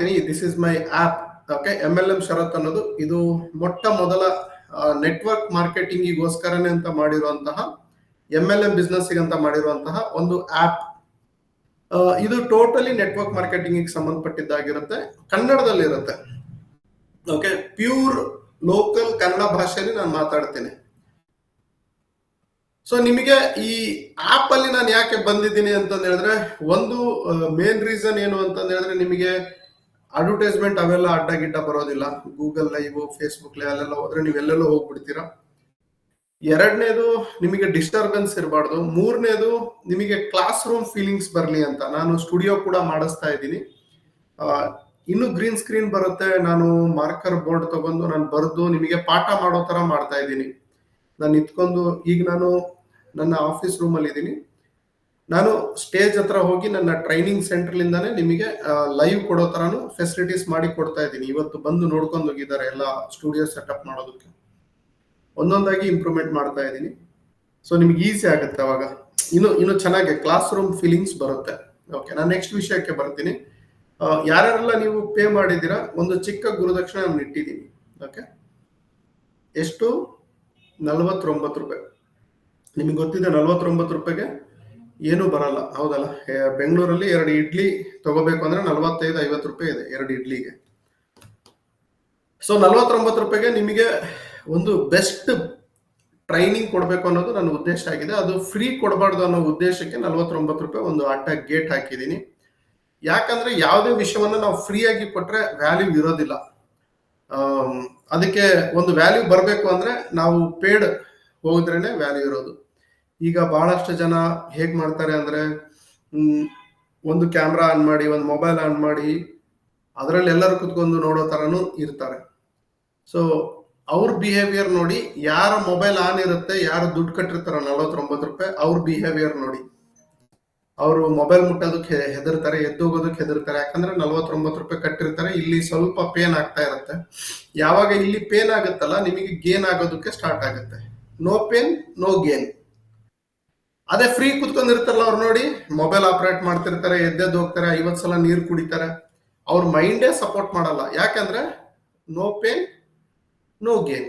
ಮಾಡ್ತೀನಿ. This is my app okay M L M Sharath ಅನ್ನೋದು ಇದು ಮೊಟ್ಟ ಮೊದಲ ನೆಟ್ವರ್ಕ್ ಮಾರ್ಕೆಟಿಂಗಿಗೋಸ್ಕರನೇ ಅಂತ ಮಾಡಿರುವಂತಹ ಎಂ ಎಲ್ ಎಂ ಬಿಸ್ನೆಸ್ ಅಂತ ಮಾಡಿರುವಂತಹ ಒಂದು ಆಪ್ ಇದು ಟೋಟಲಿ ನೆಟ್ವರ್ಕ್ ಮಾರ್ಕೆಟಿಂಗ್ ಸಂಬಂಧಪಟ್ಟಿದ್ದಾಗಿರುತ್ತೆ. ಕನ್ನಡದಲ್ಲಿ ಇರುತ್ತೆ. ಓಕೆ ಪ್ಯೂರ್ ಲೋಕಲ್ ಕನ್ನಡ ಭಾಷೆಯಲ್ಲಿ ನಾನು ಮಾತಾಡ್ತೇನೆ. ಸೊ ನಿಮಗೆ ಈ ಆಪ್ ಅಲ್ಲಿ ನಾನು ಯಾಕೆ ಬಂದಿದ್ದೀನಿ ಅಂತ ಹೇಳಿದ್ರೆ ಒಂದು ಮೇನ್ ರೀಸನ್ ಏನು ಅಂತ ಹೇಳಿದ್ರೆ ನಿಮಗೆ ಅಡ್ವರ್ಟೈಸ್ಮೆಂಟ್ ಅವೆಲ್ಲ ಅಡ್ಡ ಗಿಡ್ಡ ಬರೋದಿಲ್ಲ. ಗೂಗಲ್ ಲೈವ್ ಫೇಸ್ಬುಕ್ ಲೈವ್ ಅಲ್ಲೆಲ್ಲ ಹೋದ್ರೆ ನೀವೆಲ್ಲೆಲ್ಲೋ ಹೋಗ್ಬಿಡ್ತೀರಾ. ಎರಡನೇದು ನಿಮಗೆ ಡಿಸ್ಟರ್ಬೆನ್ಸ್ ಇರಬಾರ್ದು. ಮೂರನೇದು ನಿಮಗೆ ಕ್ಲಾಸ್ ರೂಮ್ ಫೀಲಿಂಗ್ಸ್ ಬರಲಿ ಅಂತ. ನಾನು ಸ್ಟುಡಿಯೋ ಕೂಡ ಮಾಡಿಸ್ತಾ ಇದ್ದೀನಿ. ಇನ್ನು ಗ್ರೀನ್ ಸ್ಕ್ರೀನ್ ಬರುತ್ತೆ. ನಾನು ಮಾರ್ಕರ್ ಬೋರ್ಡ್ ತಗೊಂಡು ನಾನು ಬರೆದು ನಿಮಗೆ ಪಾಠ ಮಾಡೋ ತರ ಮಾಡ್ತಾ ಇದ್ದೀನಿ. ನಾನು ನಿಂತ್ಕೊಂಡು ಈಗ ನಾನು ನನ್ನ ಆಫೀಸ್ ರೂಮ್ ಅಲ್ಲಿ ಇದ್ದೀನಿ ನಾನು ಸ್ಟೇಜ್ ಹತ್ರ ಹೋಗಿ ನನ್ನ ಟ್ರೈನಿಂಗ್ ಸೆಂಟರ್ಲಿಂದಾನೇ ನಿಮಗೆ ಲೈವ್ ಕೊಡೋ ತರಾನು ಫೆಸಿಲಿಟೀಸ್ ಮಾಡಿ ಕೊಡ್ತಾ ಇದ್ದೀನಿ. ಇವತ್ತು ಬಂದು ನೋಡ್ಕೊಂಡು ಹೋಗಿದ್ದಾರೆ ಎಲ್ಲ ಸ್ಟುಡಿಯೋ ಸೆಟಪ್ ಮಾಡೋದಕ್ಕೆ. ಒಂದೊಂದಾಗಿ ಇಂಪ್ರೂವ್ಮೆಂಟ್ ಮಾಡ್ತಾ ಇದ್ದೀನಿ. ಸೊ ನಿಮ್ಗೆ ಈಸಿ ಆಗುತ್ತೆ ಅವಾಗ. ಇನ್ನು ಇನ್ನು ಚೆನ್ನಾಗಿ ಕ್ಲಾಸ್ ರೂಮ್ ಫೀಲಿಂಗ್ಸ್ ಬರುತ್ತೆ. ಓಕೆ ನಾನು ನೆಕ್ಸ್ಟ್ ವಿಷಯಕ್ಕೆ ಬರ್ತೀನಿ. ಯಾರ್ಯಾರೆಲ್ಲ ನೀವು ಪೇ ಮಾಡಿದ್ದೀರಾ, ಒಂದು ಚಿಕ್ಕ ಗುರುದಕ್ಷಿಣೆ ನಾನು ಇಟ್ಟಿದ್ದೀನಿ. ಓಕೆ ಎಷ್ಟು? ನಲವತ್ತೊಂಬತ್ತು ರೂಪಾಯಿ. ನಿಮಗೆ ಗೊತ್ತಿದೆ ನಲವತ್ತೊಂಬತ್ತು ರೂಪಾಯಿಗೆ ಏನು ಬರಲ್ಲ. ಹೌದಲ್ಲ? ಬೆಂಗಳೂರಲ್ಲಿ ಎರಡು ಇಡ್ಲಿ ತಗೋಬೇಕು ಅಂದ್ರೆ ನಲವತ್ತೈದು, ಐವತ್ತು ರೂಪಾಯಿ ಇದೆ ಎರಡು ಇಡ್ಲಿಗೆ. ಸೊ ನಲವತ್ತೊಂಬತ್ತು ರೂಪಾಯಿಗೆ ನಿಮಗೆ ಒಂದು ಬೆಸ್ಟ್ ಟ್ರೈನಿಂಗ್ ಕೊಡಬೇಕು ಅನ್ನೋದು ನನ್ನ ಉದ್ದೇಶ ಆಗಿದೆ. ಅದು ಫ್ರೀ ಕೊಡಬಾರ್ದು ಅನ್ನೋ ಉದ್ದೇಶಕ್ಕೆ ನಲವತ್ತೊಂಬತ್ತು ರೂಪಾಯಿ ಒಂದು ಅಡ್ಡ ಗೇಟ್ ಹಾಕಿದ್ದೀನಿ. ಯಾಕಂದ್ರೆ ಯಾವುದೇ ವಿಷಯವನ್ನು ನಾವು ಫ್ರೀ ಆಗಿ ಕೊಟ್ರೆ ವ್ಯಾಲ್ಯೂ ಇರೋದಿಲ್ಲ. ಅದಕ್ಕೆ ಒಂದು ವ್ಯಾಲ್ಯೂ ಬರಬೇಕು ಅಂದ್ರೆ ನಾವು ಪೇಡ್ ಹೋಗಿದ್ರೇನೆ ವ್ಯಾಲ್ಯೂ ಇರೋದು. ಈಗ ಬಹಳಷ್ಟು ಜನ ಹೇಗ್ ಮಾಡ್ತಾರೆ ಅಂದ್ರೆ ಒಂದು ಕ್ಯಾಮ್ರಾ ಆನ್ ಮಾಡಿ, ಒಂದು ಮೊಬೈಲ್ ಆನ್ ಮಾಡಿ, ಅದರಲ್ಲಿ ಎಲ್ಲರೂ ಕುತ್ಕೊಂಡು ನೋಡೋ ತರನು ಇರ್ತಾರೆ. ಸೊ ಅವ್ರ ಬಿಹೇವಿಯರ್ ನೋಡಿ ಯಾರ ಮೊಬೈಲ್ ಆನ್ ಇರುತ್ತೆ, ಯಾರು ದುಡ್ಡು ಕಟ್ಟಿರ್ತಾರ ನಲವತ್ತೊಂಬತ್ತು ರೂಪಾಯಿ, ಅವ್ರ ಬಿಹೇವಿಯರ್ ನೋಡಿ. ಅವರು ಮೊಬೈಲ್ ಮುಟ್ಟೋದಕ್ಕೆ ಹೆದರ್ತಾರೆ ಎದ್ದೋಗೋದಕ್ಕೆ ಹೆದರ್ತಾರೆ. ಯಾಕಂದ್ರೆ ನಲ್ವತ್ತೊಂಬತ್ತು ರೂಪಾಯಿ ಕಟ್ಟಿರ್ತಾರೆ, ಇಲ್ಲಿ ಸ್ವಲ್ಪ ಪೇನ್ ಆಗ್ತಾ ಇರುತ್ತೆ. ಯಾವಾಗ ಇಲ್ಲಿ ಪೇನ್ ಆಗುತ್ತಲ್ಲ, ನಿಮಗೆ ಗೇನ್ ಆಗೋದಕ್ಕೆ ಸ್ಟಾರ್ಟ್ ಆಗುತ್ತೆ. ನೋ ಪೇನ್ ನೋ ಗೇನ್ ಅದೇ ಫ್ರೀ ಕುತ್ಕೊಂಡಿರ್ತಾರಲ್ಲ ಅವ್ರು ನೋಡಿ ಮೊಬೈಲ್ ಆಪರೇಟ್ ಮಾಡ್ತಿರ್ತಾರೆ, ಎದ್ದೆದ್ದು ಹೋಗ್ತಾರೆ ಐವತ್ ಸಲ ನೀರು ಕುಡಿತಾರೆ. ಅವ್ರ ಮೈಂಡೇ ಸಪೋರ್ಟ್ ಮಾಡಲ್ಲ. ಯಾಕಂದ್ರೆ ನೋ ಪೇನ್ ನೋ ಗೇನ್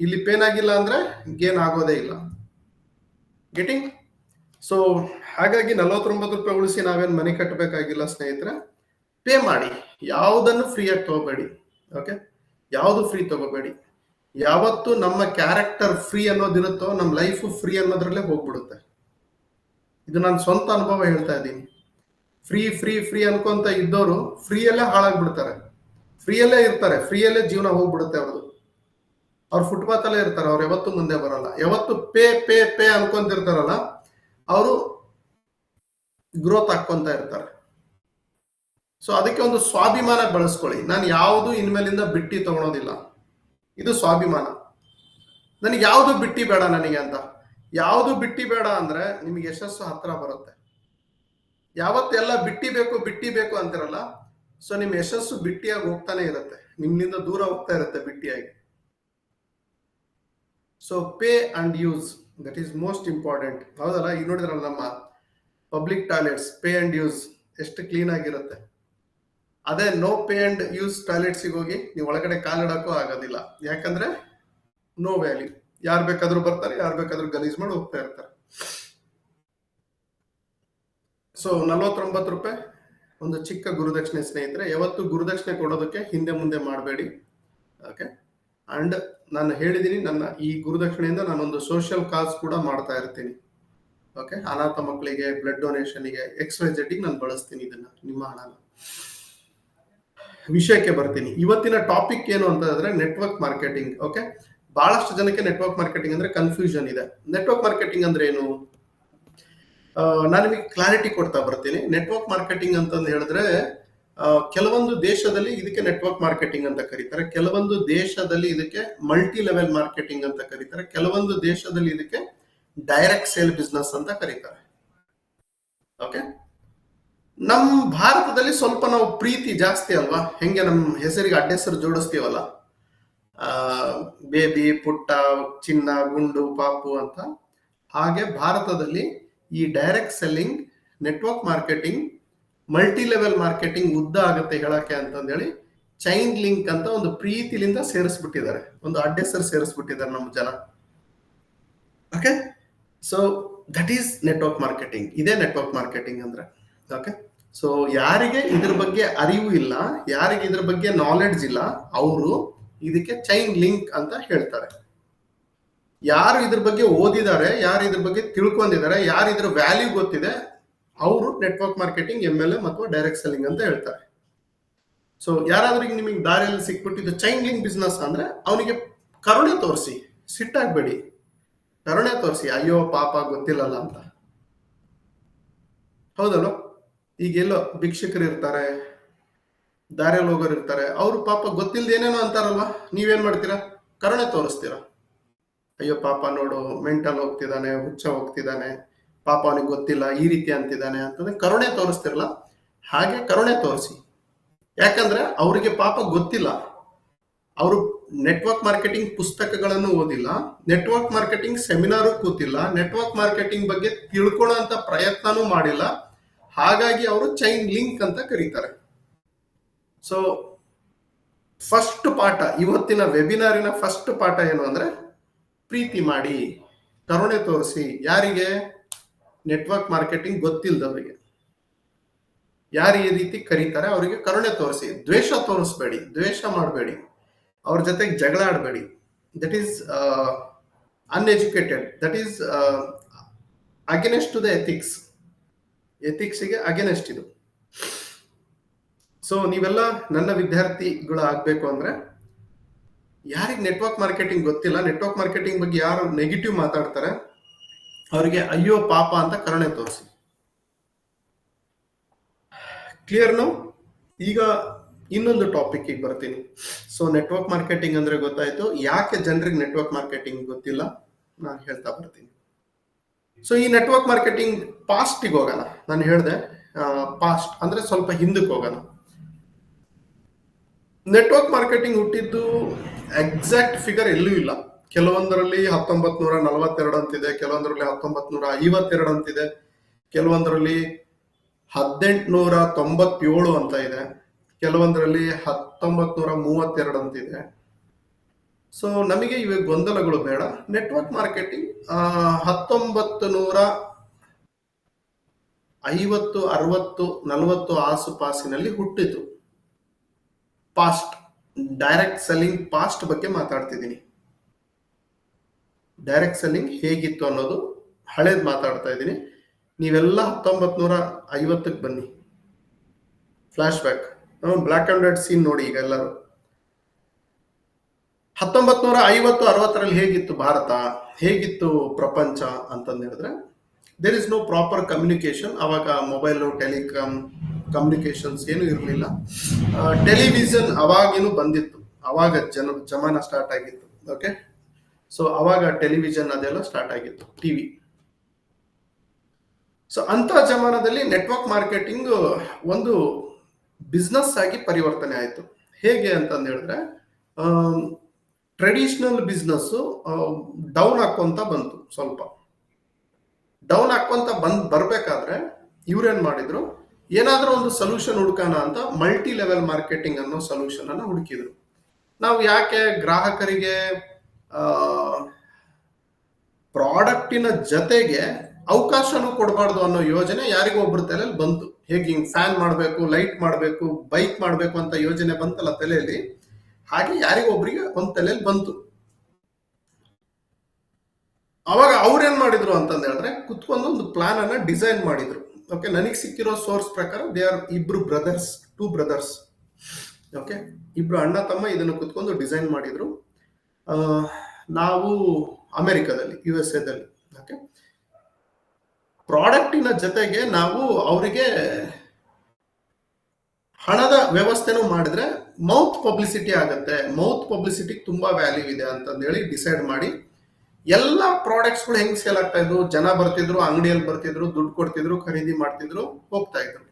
ಇಲ್ಲಿ ಪೇನ್ ಆಗಿಲ್ಲ ಅಂದ್ರೆ ಗೇನ್ ಆಗೋದೇ ಇಲ್ಲ. ಗೆಟಿಂಗ್ ಸೊ ಹಾಗಾಗಿ ನಲವತ್ತೊಂಬತ್ತು ರೂಪಾಯಿ ಉಳಿಸಿ ನಾವೇನು ಮನೆ ಕಟ್ಟಬೇಕಾಗಿಲ್ಲ ಸ್ನೇಹಿತರೆ ಪೇ ಮಾಡಿ. ಯಾವುದನ್ನು ಫ್ರೀಯಾಗಿ ತಗೋಬೇಡಿ. ಓಕೆ ಯಾವುದು ಫ್ರೀ ತಗೋಬೇಡಿ. ಯಾವತ್ತು ನಮ್ಮ ಕ್ಯಾರೆಕ್ಟರ್ ಫ್ರೀ ಅನ್ನೋದಿರುತ್ತೋ, ನಮ್ಮ ಲೈಫ್ ಫ್ರೀ ಅನ್ನೋದ್ರಲ್ಲೇ ಹೋಗ್ಬಿಡುತ್ತೆ. ಇದು ನನ್ನ ಸ್ವಂತ ಅನುಭವ ಹೇಳ್ತಾ ಇದ್ದೀನಿ. ಫ್ರೀ ಫ್ರೀ ಫ್ರೀ ಅನ್ಕೊಂತ ಇದ್ದವರು ಫ್ರೀಯಲ್ಲೇ ಹಾಳಾಗ್ಬಿಡ್ತಾರೆ. ಫ್ರೀಯಲ್ಲೇ ಇರ್ತಾರೆ. ಫ್ರೀಯಲ್ಲೇ ಜೀವನ ಹೋಗ್ಬಿಡುತ್ತೆ ಅವ್ರದ್ದು. ಅವ್ರು ಫುಟ್ಪಾತ್ ಅಲ್ಲೇ ಇರ್ತಾರೆ. ಅವ್ರು ಯಾವತ್ತೂ ಮುಂದೆ ಬರಲ್ಲ. ಯಾವತ್ತು ಪೇ ಪೇ ಪೇ ಅನ್ಕೊಂತಿರ್ತಾರಲ್ಲ, ಅವರು ಗ್ರೋತ್ ಹಾಕೊಂತ ಇರ್ತಾರೆ. ಸೊ ಅದಕ್ಕೆ ಒಂದು ಸ್ವಾಭಿಮಾನ ಬಳಸ್ಕೊಳ್ಳಿ. ನಾನು ಯಾವುದು ಇನ್ಮೇಲಿಂದ ಬಿಟ್ಟಿ ತಗೊಳೋದಿಲ್ಲ. ಇದು ಸ್ವಾಭಿಮಾನ. ನನಗೆ ಯಾವುದು ಬಿಟ್ಟಿ ಬೇಡ ನನಗೆ ಅಂತ. ಯಾವುದು ಬಿಟ್ಟಿ ಬೇಡ ಅಂದ್ರೆ ನಿಮಗೆ ಯಶಸ್ಸು ಹತ್ರ ಬರುತ್ತೆ. ಯಾವತ್ತೆಲ್ಲ ಬಿಟ್ಟಿ ಬೇಕು ಬಿಟ್ಟಿ ಬೇಕು ಅಂತಿರಲ್ಲ, ಸೊ ನಿಮ್ಮ ಯಶಸ್ಸು ಬಿಟ್ಟಿಯಾಗಿ ಹೋಗ್ತಾನೆ ಇರುತ್ತೆ. ನಿಮ್ಮಿಂದ ದೂರ ಹೋಗ್ತಾ ಇರುತ್ತೆ ಬಿಟ್ಟಿಯಾಗಿ. So pay and use that is most important ಹೌದಲ್ಲ? ಈಗ ನೋಡಿದ್ರಲ್ಲ ನಮ್ಮ public toilets pay and use ಎಷ್ಟು ಕ್ಲೀನ್ ಆಗಿರುತ್ತೆ. ಅದೇ ನೋ ಪೇ ಅಂಡ್ ಯೂಸ್ ಟಾಯ್ಲೆಟ್ಸಿಗೆ ಹೋಗಿ ನೀವು ಒಳಗಡೆ ಕಾಲಿಡಕ್ಕೂ ಆಗೋದಿಲ್ಲ. ಯಾಕಂದ್ರೆ ನೋ ವ್ಯಾಲ್ಯೂ ಯಾರು ಬೇಕಾದ್ರೂ ಬರ್ತಾರೆ, ಯಾರು ಬೇಕಾದ್ರೂ ಗಲೀಜ್ ಮಾಡಿ ಹೋಗ್ತಾ ಇರ್ತಾರೆ. ಸೊ ನಲ್ವತ್ತೊಂಬತ್ತು ರೂಪಾಯಿ ಒಂದು ಚಿಕ್ಕ ಗುರುದಕ್ಷಿಣೆ ಸ್ನೇಹಿತರೆ, ಯಾವತ್ತು ಗುರುದಕ್ಷಿಣೆ ಕೊಡೋದಕ್ಕೆ ಹಿಂದೆ ಮುಂದೆ ಮಾಡಬೇಡಿ. ಓಕೆ ಅಂಡ್ ನಾನು ಹೇಳಿದ್ದೀನಿ ನನ್ನ ಈ ಗುರುದಕ್ಷಿಣೆಯಿಂದ ನಾನೊಂದು ಸೋಷಿಯಲ್ ಕಾಸ್ ಕೂಡ ಮಾಡ್ತಾ ಇರ್ತೀನಿ. ಓಕೆ ಅನಾಥ ಮಕ್ಕಳಿಗೆ ಬ್ಲಡ್ ಡೊನೇಷನ್ಗೆ ವೈ ಜೆಡ್ಗೆ ನಾನು ಬಳಸ್ತೀನಿ ಇದನ್ನ, ನಿಮ್ಮ ಹಣನ. ವಿಷಯಕ್ಕೆ ಬರ್ತೀನಿ. ಇವತ್ತಿನ ಟಾಪಿಕ್ ಏನು ಅಂತಂದ್ರೆ ನೆಟ್ವರ್ಕ್ ಮಾರ್ಕೆಟಿಂಗ್ ಓಕೆ ಬಹಳಷ್ಟು ಜನಕ್ಕೆ ನೆಟ್ವರ್ಕ್ ಮಾರ್ಕೆಟಿಂಗ್ ಅಂದ್ರೆ ಕನ್ಫ್ಯೂಷನ್ ಇದೆ. ನೆಟ್ವರ್ಕ್ ಮಾರ್ಕೆಟಿಂಗ್ ಅಂದ್ರೆ ಏನು? ನಾನು ನಿಮಗೆ ಕ್ಲಾರಿಟಿ ಕೊಡ್ತಾ ಬರ್ತೀನಿ. ನೆಟ್ವರ್ಕ್ ಮಾರ್ಕೆಟಿಂಗ್ ಅಂತಂದು ಹೇಳಿದ್ರೆ ಕೆಲವೊಂದು ದೇಶದಲ್ಲಿ ಇದಕ್ಕೆ ನೆಟ್ವರ್ಕ್ ಮಾರ್ಕೆಟಿಂಗ್ ಅಂತ ಕರೀತಾರೆ. ಕೆಲವೊಂದು ದೇಶದಲ್ಲಿ ಇದಕ್ಕೆ ಮಲ್ಟಿ ಲೆವೆಲ್ ಮಾರ್ಕೆಟಿಂಗ್ ಅಂತ ಕರೀತಾರೆ. ಕೆಲವೊಂದು ದೇಶದಲ್ಲಿ ಇದಕ್ಕೆ ಡೈರೆಕ್ಟ್ ಸೇಲ್ ಬಿಸ್ನೆಸ್ ಅಂತ ಕರೀತಾರೆ. ಓಕೆ ನಮ್ ಭಾರತದಲ್ಲಿ ಸ್ವಲ್ಪ ನಾವು ಪ್ರೀತಿ ಜಾಸ್ತಿ ಅಲ್ವಾ? ಹೆಂಗೆ ನಮ್ ಹೆಸರಿಗೆ ಅಡ್ಡೆಸರು ಜೋಡಿಸ್ತೀವಲ್ಲ? ಆ ಬೇಬಿ, ಪುಟ್ಟ, ಚಿನ್ನ, ಗುಂಡು, ಪಾಪು ಅಂತ. ಹಾಗೆ ಭಾರತದಲ್ಲಿ ಈ direct selling network marketing multi level marketing ಉದ್ದ ಆಗುತ್ತೆ ಹೇಳಕ್ಕೆ ಅಂತಂದೇಳಿ ಚೈನ್ ಲಿಂಕ್ ಅಂತ ಒಂದು ಪ್ರೀತಿಲಿಂದ ಸೇರಿಸ್ಬಿಟ್ಟಿದ್ದಾರೆ. ಒಂದು ಅಡ್ಡ ಹೆಸರು ಸೇರಿಸ್ಬಿಟ್ಟಿದ್ದಾರೆ ನಮ್ಮ ಜನ. Okay so that is network marketing ಇದೇ ನೆಟ್ವರ್ಕ್ ಮಾರ್ಕೆಟಿಂಗ್ ಅಂದ್ರೆ. ಓಕೆ ಸೊ ಯಾರಿಗೆ ಇದ್ರ ಬಗ್ಗೆ ಅರಿವು ಇಲ್ಲ, ಯಾರಿಗೆ ಇದ್ರ ಬಗ್ಗೆ ನಾಲೆಡ್ಜ್ ಇಲ್ಲ, ಅವರು ಇದಕ್ಕೆ ಚೈನ್ ಲಿಂಕ್ ಅಂತ ಹೇಳ್ತಾರೆ. ಯಾರು ಇದ್ರ ಬಗ್ಗೆ ಓದಿದ್ದಾರೆ, ಯಾರು ಇದ್ರ ಬಗ್ಗೆ ತಿಳ್ಕೊಂಡಿದ್ದಾರೆ, ಯಾರು ಇದ್ರ ವ್ಯಾಲ್ಯೂ ಗೊತ್ತಿದೆ, ಅವರು network marketing M L A ಅಥವಾ ಡೈರೆಕ್ಟ್ ಸೆಲ್ಲಿಂಗ್ ಅಂತ ಹೇಳ್ತಾರೆ. ಸೊ ಯಾರಾದ್ರೂ ನಿಮಗೆ ದಾರಿಯಲ್ಲಿ ಸಿಕ್ಬಿಟ್ಟಿದ್ದು ಚೈನ್ ಲಿಂಕ್ ಬಿಸ್ನೆಸ್ ಅಂದ್ರೆ ಅವನಿಗೆ ಕರುಣೆ ತೋರಿಸಿ ಸಿಟ್ಟಾಗ್ಬೇಡಿ ಕರುಣೆ ತೋರಿಸಿ, ಅಯ್ಯೋ ಪಾಪ ಗೊತ್ತಿಲ್ಲಲ್ಲ ಅಂತ. ಹೌದಲ್ಲ ಈಗ ಎಲ್ಲೋ ಭಿಕ್ಷಕರು ಇರ್ತಾರೆ ದಾರಿಯಲ್ಲಿ ಹೋಗೋರು ಇರ್ತಾರೆ. ಅವ್ರು ಪಾಪ ಗೊತ್ತಿಲ್ದ ಏನೇನೋ ಅಂತಾರಲ್ವಾ? ನೀವೇನ್ ಮಾಡ್ತೀರಾ? ಕರುಣೆ ತೋರಿಸ್ತೀರಾ? ಅಯ್ಯೋ, ಪಾಪ ನೋಡು ಮೆಂಟಲ್ ಹೋಗ್ತಿದ್ದಾನೆ ಹುಚ್ಚ ಹೋಗ್ತಿದ್ದಾನೆ ಪಾಪ ಅವನಿಗೆ ಗೊತ್ತಿಲ್ಲ, ಈ ರೀತಿ ಅಂತಿದ್ದಾನೆ ಅಂತಂದ್ರೆ ಕರುಣೆ ತೋರಿಸ್ತಿರಲ್ಲ, ಹಾಗೆ ಕರುಣೆ ತೋರಿಸಿ. ಯಾಕಂದ್ರೆ ಅವರಿಗೆ ಪಾಪ ಗೊತ್ತಿಲ್ಲ. ಅವರು ನೆಟ್ವರ್ಕ್ ಮಾರ್ಕೆಟಿಂಗ್ ಪುಸ್ತಕಗಳನ್ನು ಓದಿಲ್ಲ ನೆಟ್ವರ್ಕ್ ಮಾರ್ಕೆಟಿಂಗ್ ಸೆಮಿನಾರು ಕೂತಿಲ್ಲ ನೆಟ್ವರ್ಕ್ ಮಾರ್ಕೆಟಿಂಗ್ ಬಗ್ಗೆ ತಿಳ್ಕೊಳ್ಳೋ ಅಂತ ಪ್ರಯತ್ನನೂ ಮಾಡಿಲ್ಲ. ಹಾಗಾಗಿ ಅವರು ಚೈನ್ ಲಿಂಕ್ ಅಂತ ಕರೀತಾರೆ. ಸೊ ಫಸ್ಟ್ ಪಾಠ, ಇವತ್ತಿನ ವೆಬಿನಾರಿನ ಫಸ್ಟ್ ಪಾಠ ಏನು ಅಂದ್ರೆ ಪ್ರೀತಿ ಮಾಡಿ ಕರುಣೆ ತೋರಿಸಿ ಯಾರಿಗೆ? ನೆಟ್ವರ್ಕ್ ಮಾರ್ಕೆಟಿಂಗ್ ಗೊತ್ತಿಲ್ಲದವರಿಗೆ ಯಾರು ಈ ರೀತಿ ಕರೀತಾರೆ? ಅವರಿಗೆ ಕರುಣೆ ತೋರಿಸಿ. ದ್ವೇಷ ತೋರಿಸ್ಬೇಡಿ, ದ್ವೇಷ ಮಾಡಬೇಡಿ. ಅವ್ರ ಜೊತೆಗೆ ಜಗಳ ಆಡಬೇಡಿ that is uneducated that is against to the ethics ಎಥಿಕ್ಸ್ಗೆ against ಇದು. ಸೊ ನೀವೆಲ್ಲ ನನ್ನ ವಿದ್ಯಾರ್ಥಿಗಳು ಆಗ್ಬೇಕು ಅಂದ್ರೆ ಯಾರಿಗೆ ನೆಟ್ವರ್ಕ್ ಮಾರ್ಕೆಟಿಂಗ್ ಗೊತ್ತಿಲ್ಲ? ನೆಟ್ವರ್ಕ್ ಮಾರ್ಕೆಟಿಂಗ್ ಬಗ್ಗೆ ಯಾರು ನೆಗೆಟಿವ್ ಮಾತಾಡ್ತಾರೆ? ಅವರಿಗೆ ಅಯ್ಯೋ ಪಾಪ ಅಂತ ಕರುಣೆ ತೋರಿಸಿ. ಕ್ಲಿಯರ್ ನೋ ಈಗ ಇನ್ನೊಂದು ಟಾಪಿಕ್ ಬರ್ತೀನಿ. ಸೊ ನೆಟ್ವರ್ಕ್ ಮಾರ್ಕೆಟಿಂಗ್ ಅಂದ್ರೆ ಗೊತ್ತಾಯ್ತು. ಯಾಕೆ ಜನರಿಗೆ ನೆಟ್ವರ್ಕ್ ಮಾರ್ಕೆಟಿಂಗ್ ಗೊತ್ತಿಲ್ಲ? ನಾನು ಹೇಳ್ತಾ ಬರ್ತೀನಿ. ಸೊ ಈ ನೆಟ್ವರ್ಕ್ ಮಾರ್ಕೆಟಿಂಗ್ ಪಾಸ್ಟಿಗೆ ಹೋಗಲ್ಲ ನಾನು ಹೇಳಿದೆ ಪಾಸ್ಟ್ ಅಂದ್ರೆ ಸ್ವಲ್ಪ ಹಿಂದಕ್ಕೆ ಹೋಗೋಣ. ನೆಟ್ವರ್ಕ್ ಮಾರ್ಕೆಟಿಂಗ್ ಹುಟ್ಟಿದ್ದು ಎಕ್ಸಾಕ್ಟ್ ಫಿಗರ್ ಎಲ್ಲೂ ಇಲ್ಲ. ಕೆಲವೊಂದರಲ್ಲಿ ಹತ್ತೊಂಬತ್ ನೂರ ನಲವತ್ತೆರಡು ಅಂತಿದೆ, ಕೆಲವೊಂದರಲ್ಲಿ ಹತ್ತೊಂಬತ್ ನೂರ ಐವತ್ತೆರಡು ಅಂತಿದೆ, ಕೆಲವೊಂದರಲ್ಲಿ ಹದಿನೆಂಟುನೂರ ತೊಂಬತ್ತೇಳು ಅಂತ ಇದೆ, ಕೆಲವೊಂದರಲ್ಲಿ ಹತ್ತೊಂಬತ್ ನೂರ ಮೂವತ್ತೆರಡು ಅಂತಿದೆ. ಸೊ ನಮಗೆ ಇವೆ ಗೊಂದಲಗಳು ಬೇಡ. ನೆಟ್ವರ್ಕ್ ಮಾರ್ಕೆಟಿಂಗ್ ಹತ್ತೊಂಬತ್ತು ನೂರ ಐವತ್ತು, ಅರವತ್ತು, ನಲವತ್ತು ಆಸುಪಾಸಿನಲ್ಲಿ ಹುಟ್ಟಿತು. ಪಾಸ್ಟ್ ಡೈರೆಕ್ಟ್ ಸೆಲ್ಲಿಂಗ್ ಪಾಸ್ಟ್ ಬಗ್ಗೆ ಮಾತಾಡ್ತಿದ್ದೀನಿ. ಡೈರೆಕ್ಟ್ ಸೆಲ್ಲಿಂಗ್ ಹೇಗಿತ್ತು ಅನ್ನೋದು ಹಳೇದು ಮಾತಾಡ್ತಾ ಇದ್ದೀನಿ. ನೀವೆಲ್ಲ ಹತ್ತೊಂಬತ್ ನೂರ ಐವತ್ತಕ್ಕೆ ಬನ್ನಿ. Flashback black and white scene ನೋಡಿ ಈಗ ಎಲ್ಲರೂ. ಹತ್ತೊಂಬತ್ ನೂರ ಐವತ್ತು, ಅರವತ್ತರಲ್ಲಿ ಹೇಗಿತ್ತು ಭಾರತ? ಹೇಗಿತ್ತು ಪ್ರಪಂಚ ಅಂತಂದು there is no proper communication ಅವಾಗ ಮೊಬೈಲು ಟೆಲಿಕಾಮ್ ಕಮ್ಯುನಿಕೇಶನ್ಸ್ ಏನು ಇರಲಿಲ್ಲ. ಟೆಲಿವಿಷನ್ ಅವಾಗಿನೂ ಬಂದಿತ್ತು. ಅವಾಗ ಜನ, ಜಮಾನ ಸ್ಟಾರ್ಟ್ ಆಗಿತ್ತು. ಓಕೆ ಸೊ ಅವಾಗ ಟೆಲಿವಿಷನ್ ಅದೆಲ್ಲ ಸ್ಟಾರ್ಟ್ ಆಗಿತ್ತು. ಟಿವಿ ಸೊ ಅಂತ ಜಮಾನದಲ್ಲಿ ನೆಟ್ವರ್ಕ್ ಮಾರ್ಕೆಟಿಂಗ್ ಒಂದು ಬಿಸ್ನೆಸ್ ಆಗಿ ಪರಿವರ್ತನೆ ಆಯಿತು. ಹೇಗೆ ಅಂತಂದು ಹೇಳಿದ್ರೆ ಟ್ರೆಡಿಷನಲ್ ಬಿಸ್ನೆಸ್ ಡೌನ್ ಹಾಕೊಂತ ಬಂತು ಸ್ವಲ್ಪ. ಡೌನ್ ಹಾಕೊಂತ ಬಂದ್ ಬರ್ಬೇಕಾದ್ರೆ ಇವ್ರೇನ್ ಮಾಡಿದ್ರು? ಏನಾದ್ರೂ ಒಂದು ಸೊಲ್ಯೂಷನ್ ಹುಡುಕೋಣ ಅಂತ ಮಲ್ಟಿ ಲೆವೆಲ್ ಮಾರ್ಕೆಟಿಂಗ್ ಅನ್ನೋ ಸೊಲ್ಯೂಷನ್ ಅನ್ನು ಹುಡುಕಿದ್ರು. ನಾವು ಯಾಕೆ ಗ್ರಾಹಕರಿಗೆ ಪ್ರಾಡಕ್ಟಿನ ಜೊತೆಗೆ ಅವಕಾಶನೂ ಕೊಡಬಾರ್ದು ಅನ್ನೋ ಯೋಜನೆ ಯಾರಿಗೂ ಒಬ್ಬರ ತಲೆಯಲ್ಲಿ ಬಂತು. ಹೇಗೆ ಹಿಂಗೆ ಫ್ಯಾನ್ ಮಾಡಬೇಕು ಲೈಟ್ ಮಾಡಬೇಕು ಬೈಕ್ ಮಾಡಬೇಕು ಅಂತ ಯೋಜನೆ ಬಂತಲ್ಲ ತಲೆಯಲ್ಲಿ, ಹಾಗೆ ಯಾರಿಗೊಬ್ಬರಿಗೆ ಒಂದು ತಲೆಯಲ್ಲಿ ಬಂತು. ಅವಾಗ ಅವ್ರೇನ್ ಮಾಡಿದ್ರು ಅಂತಂದೇಳಿದ್ರೆ ಕುತ್ಕೊಂಡು ಒಂದು ಪ್ಲಾನ್ ಅನ್ನ ಡಿಸೈನ್ ಮಾಡಿದ್ರು. ಓಕೆ ನನಗೆ ಸಿಕ್ಕಿರೋ ಸೋರ್ಸ್ ಪ್ರಕಾರ ದೇ ಆರ್ ಇಬ್ರು ಬ್ರದರ್ಸ್ ಟೂ ಬ್ರದರ್ಸ್ ಓಕೆ ಇಬ್ರು ಅಣ್ಣ, ತಮ್ಮ ಇದನ್ನು ಕುತ್ಕೊಂಡು ಡಿಸೈನ್ ಮಾಡಿದ್ರು. ನಾವು ಅಮೆರಿಕದಲ್ಲಿ ಯು ಎಸ್ ಎದಲ್ಲಿ ಓಕೆ ಪ್ರಾಡಕ್ಟಿನ ಜೊತೆಗೆ ನಾವು ಅವರಿಗೆ ಹಣದ ವ್ಯವಸ್ಥೆನೂ ಮಾಡಿದ್ರೆ ಮೌತ್ ಪಬ್ಲಿಸಿಟಿ ಆಗುತ್ತೆ. ಮೌತ್ ಪಬ್ಲಿಸಿಟಿ ತುಂಬಾ ವ್ಯಾಲ್ಯೂ ಇದೆ ಅಂತಂದೇಳಿ ಡಿಸೈಡ್ ಮಾಡಿ ಎಲ್ಲ ಪ್ರಾಡಕ್ಟ್ಸ್ಗಳು ಹೆಂಗ್ ಸೇಲ್ ಆಗ್ತಾ ಇದ್ವು? ಜನ ಬರ್ತಿದ್ರು, ಅಂಗಡಿಯಲ್ಲಿ ಬರ್ತಿದ್ರು, ದುಡ್ಡು ಕೊಡ್ತಿದ್ರು, ಖರೀದಿ ಮಾಡ್ತಿದ್ರು, ಹೋಗ್ತಾ ಇದ್ರು.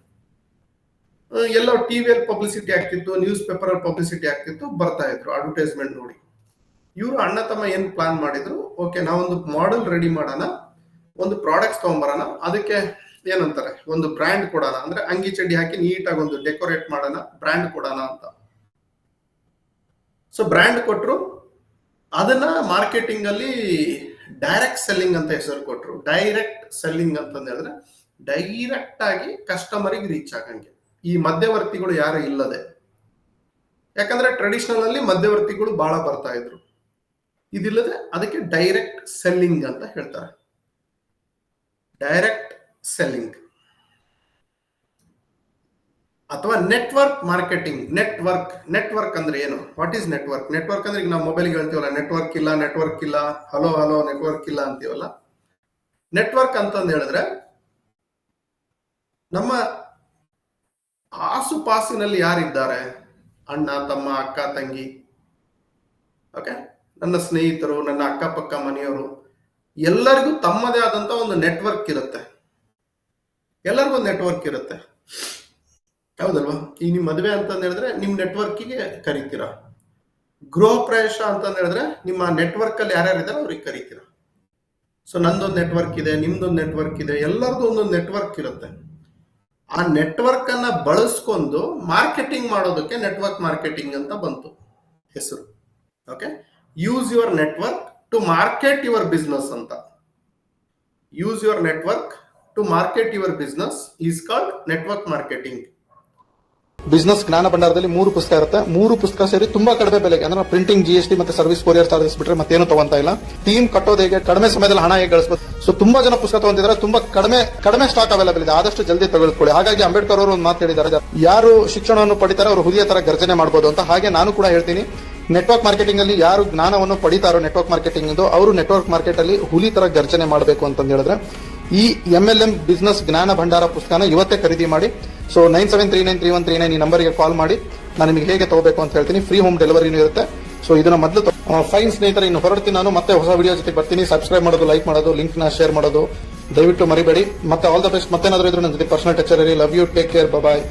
ಎಲ್ಲ ಟಿವಿಯಲ್ಲಿ ಪಬ್ಲಿಸಿಟಿ ಆಗ್ತಿತ್ತು ನ್ಯೂಸ್ ಪೇಪರ್ ಅಲ್ಲಿ ಪಬ್ಲಿಸಿಟಿ ಆಗ್ತಿತ್ತು, ಬರ್ತಾ ಇದ್ರು ಅಡ್ವರ್ಟೈಸ್ಮೆಂಟ್ ನೋಡಿ. ಇವರು ಅಣ್ಣ ತಮ್ಮ ಏನ್ ಪ್ಲಾನ್ ಮಾಡಿದ್ರು? ಓಕೆ ನಾವೊಂದು ಮಾಡೆಲ್ ರೆಡಿ ಮಾಡೋಣ, ಒಂದು ಪ್ರಾಡಕ್ಟ್ಸ್ ತಗೊಂಬರೋಣ, ಅದಕ್ಕೆ ಏನಂತಾರೆ, ಒಂದು ಬ್ರ್ಯಾಂಡ್ ಕೊಡೋಣ. ಅಂದ್ರೆ ಅಂಗಿ ಚಡ್ಡಿ ಹಾಕಿ ನೀಟಾಗಿ ಒಂದು ಡೆಕೋರೇಟ್ ಮಾಡೋಣ ಬ್ರ್ಯಾಂಡ್ ಕೊಡೋಣ ಅಂತ. ಸೊ ಬ್ರ್ಯಾಂಡ್ ಕೊಟ್ಟರು ಅದನ್ನ ಮಾರ್ಕೆಟಿಂಗ್ ಅಲ್ಲಿ ಡೈರೆಕ್ಟ್ ಸೆಲ್ಲಿಂಗ್ ಅಂತ ಹೆಸರು ಕೊಟ್ಟರು ಡೈರೆಕ್ಟ್ ಸೆಲ್ಲಿಂಗ್ ಅಂತಂದ್ರೆ ಡೈರೆಕ್ಟ್ ಆಗಿ ಕಸ್ಟಮರಿಗೆ ರೀಚ್ ಆಗಂಗೆ. ಈ ಮಧ್ಯವರ್ತಿಗಳು ಯಾರು ಇಲ್ಲದೆ. ಯಾಕಂದ್ರೆ ಟ್ರೆಡಿಷನಲ್ ಅಲ್ಲಿ ಮಧ್ಯವರ್ತಿಗಳು ಬಹಳ ಬರ್ತಾ ಇದ್ರು. ಇದಿಲ್ಲದೆ ಅದಕ್ಕೆ ಡೈರೆಕ್ಟ್ ಸೆಲ್ಲಿಂಗ್ ಅಂತ ಹೇಳ್ತಾರೆ. ಡೈರೆಕ್ಟ್ ಸೆಲ್ಲಿಂಗ್ ಅಥವಾ ನೆಟ್ವರ್ಕ್ ಮಾರ್ಕೆಟಿಂಗ್ ನೆಟ್ವರ್ಕ್ ನೆಟ್ವರ್ಕ್ ಅಂದ್ರೆ ಏನು? ವಾಟ್ ಈಸ್ ನೆಟ್ವರ್ಕ್ ನೆಟ್ವರ್ಕ್ ಅಂದ್ರೆ ಈಗ ನಾವು ಮೊಬೈಲ್ಗೆ ಹೇಳ್ತೀವಲ್ಲ ನೆಟ್ವರ್ಕ್ ಇಲ್ಲ ನೆಟ್ವರ್ಕ್ ಇಲ್ಲ ಹಲೋ ಹಲೋ ನೆಟ್ವರ್ಕ್ ಇಲ್ಲ ಅಂತೀವಲ್ಲ? ನೆಟ್ವರ್ಕ್ ಅಂತಂದು ಹೇಳಿದ್ರೆ ನಮ್ಮ ಆಸುಪಾಸಿನಲ್ಲಿ ಯಾರಿದ್ದಾರೆ? ಅಣ್ಣ, ತಮ್ಮ, ಅಕ್ಕ, ತಂಗಿ. ಓಕೆ ನನ್ನ ಸ್ನೇಹಿತರು, ನನ್ನ ಅಕ್ಕಪಕ್ಕ ಮನೆಯವರು. ಎಲ್ಲರಿಗೂ ತಮ್ಮದೇ ಆದಂತ ಒಂದು ನೆಟ್ವರ್ಕ್ ಇರುತ್ತೆ. ಎಲ್ಲರಿಗೂ ನೆಟ್ವರ್ಕ್ ಇರುತ್ತೆ. ಹೌದಲ್ವಾ? ಈಗ ನಿಮ್ ಮದುವೆ ಅಂತಂದ್ ಹೇಳಿದ್ರೆ ನಿಮ್ ನೆಟ್ವರ್ಕಿಗೆ ಕರಿತೀರಾ? ಗೃಹ ಪ್ರವೇಶ ಅಂತಂದ್ ಹೇಳಿದ್ರೆ ನಿಮ್ಮ ನೆಟ್ವರ್ಕ್ ಅಲ್ಲಿ ಯಾರ್ಯಾರು ಇದಾರೆ ಅವ್ರಿಗೆ ಕರಿತೀರಾ? ಸೊ ನಂದೊಂದು ನೆಟ್ವರ್ಕ್ ಇದೆ, ನಿಮ್ದೊಂದು ನೆಟ್ವರ್ಕ್ ಇದೆ ಎಲ್ಲರದ್ದು ಒಂದೊಂದು ನೆಟ್ವರ್ಕ್ ಇರುತ್ತೆ. ಆ ನೆಟ್ವರ್ಕ್ ಅನ್ನ ಬಳಸ್ಕೊಂಡು ಮಾರ್ಕೆಟಿಂಗ್ ಮಾಡೋದಕ್ಕೆ ನೆಟ್ವರ್ಕ್ ಮಾರ್ಕೆಟಿಂಗ್ ಅಂತ ಬಂತು ಹೆಸರು. Okay use your network to market your business ಅಂತ. Use your network to market your business is called network marketing business ಜ್ಞಾನ ಭಂಡಾರದಲ್ಲಿ ಮೂರು ಪುಸ್ತಕ ಇರುತ್ತೆ. ಮೂರು ಪುಸ್ತಕ ಸೇರಿ ತುಂಬಾ ಕಡಿಮೆ ಬೆಲೆಗೆ, ಅಂದ್ರೆ ಪ್ರಿಂಟಿಂಗ್ ಜಿ ಎಸ್ ಟಿ ಮತ್ತೆ ಸರ್ವಿಸ್ ಕೊರಿಯರ್ ಚಾರ್ಜಸ್ ಬಿಟ್ರೆ ಮತ್ತೇನು ತಗೊಂತ ಇಲ್ಲ. ಟೀಮ್ ಕಟ್ಟೋದು ಹೇಗೆ, ಕಡಿಮೆ ಸಮಯದಲ್ಲಿ ಹಣ ಹೇಗೆ ಗಳಿಸಬಹುದು ಸೊ ತುಂಬಾ ಜನ ಪುಸ್ತಕ ತಗೊಂತಿದ್ದಾರೆ ತುಂಬಾ ಕಡಿಮೆ ಕಡಿಮೆ ಸ್ಟಾಕ್ ಅವೈಲೇಬಲ್ ಇದೆ. ಆದಷ್ಟು ಜಲ್ದಿ ತೆಗೆದುಕೊಳ್ಳಿ ಹಾಗಾಗಿ ಅಂಬೇಡ್ಕರ್ ಅವರು ಒಂದು ಮಾತು ಹೇಳಿದ್ದಾರೆ. ಯಾರು ಶಿಕ್ಷಣವನ್ನು ಪಡಿತಾರೆ, ಅವರು ಹುದಿಯ ತರ ಗರ್ಜನೆ ಮಾಡಬಹುದು ಅಂತ ಹಾಗೆ ನಾನು ಕೂಡ ಹೇಳ್ತೀನಿ. ನೆಟ್ವರ್ಕ್ ಮಾರ್ಕೆಟಿಂಗ್ ಅಲ್ಲಿ ಯಾರು ಜ್ಞಾನವನ್ನು ಪಡಿತಾರೋ ನೆಟ್ವರ್ಕ್ ಮಾರ್ಕೆಟಿಂಗ್ ಅವರು ನೆಟ್ವರ್ಕ್ ಮಾರ್ಕೆಟ್ ಅಲ್ಲಿ ಹುಲಿ ತರ ಗರ್ಜನೆ ಮಾಡಬೇಕು ಅಂತ ಹೇಳಿದ್ರೆ, ಈ ಎಂ ಎಲ್ ಎಂ ಬಿಸ್ನೆಸ್ ಜ್ಞಾನ ಭಂಡಾರ ಪುಸ್ತಕನ ಇವತ್ತೇ ಖರೀದಿ ಮಾಡಿ so nine seven three nine three one three nine ಈ ನಂಬರ್ಗೆ ಕಾಲ್ ಮಾಡಿ. ನಾನು ನಿಮಗೆ ಹೇಗೆ ತಗೋಬೇಕು ಅಂತ ಹೇಳ್ತೀನಿ. ಫ್ರೀ ಹೋಮ್ ಡೆಲಿವರಿನೂ ಇರುತ್ತೆ. ಸೊ ಇದನ್ನ ಮೊದಲು ಫೈನ್ ಸ್ನೇಹಿತರೆ, ಇನ್ನು ಹೊರಡ್ತೀನಿ ನಾನು. ಮತ್ತೆ ಹೊಸ ವಿಡಿಯೋ ಜೊತೆ ಬರ್ತೀನಿ. ಸಬ್ಸ್ಕ್ರೈಬ್ ಮಾಡೋದು ಲೈಕ್ ಮಾಡೋದು ಲಿಂಕ್ನ ಶೇರ್ ಮಾಡೋದು. ದಯವಿಟ್ಟು ಮರಿಬೇಡಿ. ಮತ್ತೆ ಆಲ್ ದ ಬೆಸ್ಟ್ ಮತ್ತೇನಾದ್ರೂ ಇದ್ರೆ ನನ್ನ ಜೊತೆ personal touch love you take care bye